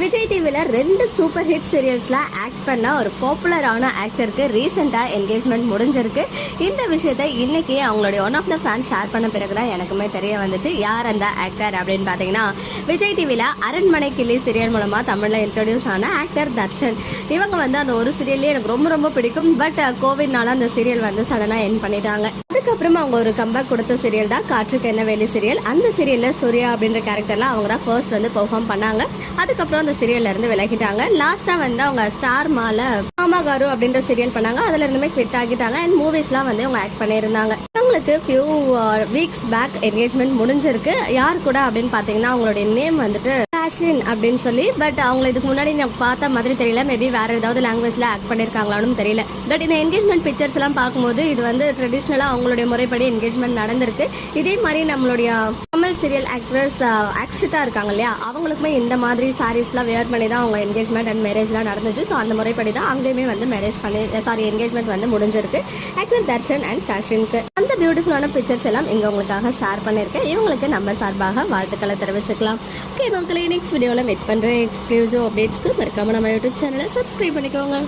விஜய் டிவியில் ரெண்டு super hit சீரியல்ஸில் act பண்ண ஒரு பாப்புலரான ஆக்டருக்கு ரீசெண்டாக என்கேஜ்மெண்ட் முடிஞ்சிருக்கு. இந்த விஷயத்த இன்னைக்கு அவங்களுடைய one of the fan share பண்ண பிறகு தான் எனக்குமே தெரிய வந்துச்சு. யார் அந்த ஆக்டர் அப்படின்னு பார்த்தீங்கன்னா விஜய் டிவியில் அரண்மனை கிளி சீரியல் மூலமாக தமிழில் இன்ட்ரடியூஸ் ஆன ஆக்டர் தர்ஷன். இவங்க வந்து அந்த ஒரு சீரியல்லே எனக்கு ரொம்ப ரொம்ப பிடிக்கும். பட் கோவிட்னால அந்த சீரியல் வந்து சடனாக என் பண்ணிட்டாங்க. அதுக்கப்புறமா அவங்க ஒரு கம்பேக் கொடுத்த சீரியல் தான் காற்றுக்கு என்ன வேலி சீரியல் அந்த சீரியலில் சூர்யா அப்படின்ற கேரக்டர்லாம் அவங்க தான் ஃபர்ஸ்ட் வந்து பெர்ஃபார்ம் பண்ணாங்க. அதுக்கப்புறம் அந்த சீரியல்ல இருந்து விலகிட்டாங்க. லாஸ்டா வந்து அவங்க ஸ்டார் மால மாமாகாரு அப்படின்ற சீரியல் பண்ணாங்க. அதுல இருந்துமே குவிட் ஆகிட்டாங்க. அண்ட் மூவிஸ்லாம் வந்து அவங்க ஆக்ட் பண்ணியிருந்தாங்க. அவங்களுக்கு ஃபியூ வீக்ஸ் பேக் என்கேஜ்மெண்ட் முடிஞ்சிருக்கு. யார் கூட அப்படின்னு பாத்தீங்கன்னா அவங்களுடைய நேம் வந்துட்டு ஃபேஷன் அப்படின்னு சொல்லி பட் அவங்க இதுக்கு முன்னாடி நான் பார்த்த மாதிரி தெரியல. மேபி வேற ஏதாவது லாங்குவேஜ்ல ஆக்ட் பண்ணிருக்காங்களான்னு தெரியல. பட் இந்த என்கேஜ்மெண்ட் பிக்சர்ஸ் எல்லாம் பார்க்கும்போது இது வந்து ட்ரெடிஷ்னலா அவங்களுடைய முறைப்படி என்கேஜ்மெண்ட் நடந்திருக்கு. இதே மாதிரி நம்மளுடைய தமிழ் சீரியல் ஆக்ட்ரஸ் அக்ஷிதா இருக்காங்க இல்லையா? அவங்களுக்குமே இந்த மாதிரி சாரீஸ்லாம் வேர் பண்ணி தான் அவங்க என்கேஜ்மெண்ட் அண்ட் மேரேஜ்லாம் நடந்துச்சு. ஸோ அந்த முறைப்படி தான் அங்கேயுமே வந்து மேரேஜ் பண்ணி eh, சாரி என்கேஜ்மெண்ட் வந்து முடிஞ்சிருக்கு. ஆக்டர் தர்ஷன் அண்ட் கஷின்க்கு அந்த பியூட்டிஃபுல்லான பிக்சர்ஸ் எல்லாம் இங்கே உங்களுக்காக ஷேர் பண்ணியிருக்கேன். இவங்களுக்கு நம்ம சார்பாக வாழ்த்துக்களை தெரிவிச்சுக்கலாம். ஓகே மக்களே நெக்ஸ்ட் வீடியோவில் மீட் பண்ணுறேன் எக்ஸ்க்ளூசிவ் அப்டேட்ஸ்க்கு மறக்காம நம்ம யூடியூப் சேனலை சப்ஸ்கிரைப் பண்ணிக்கோங்க.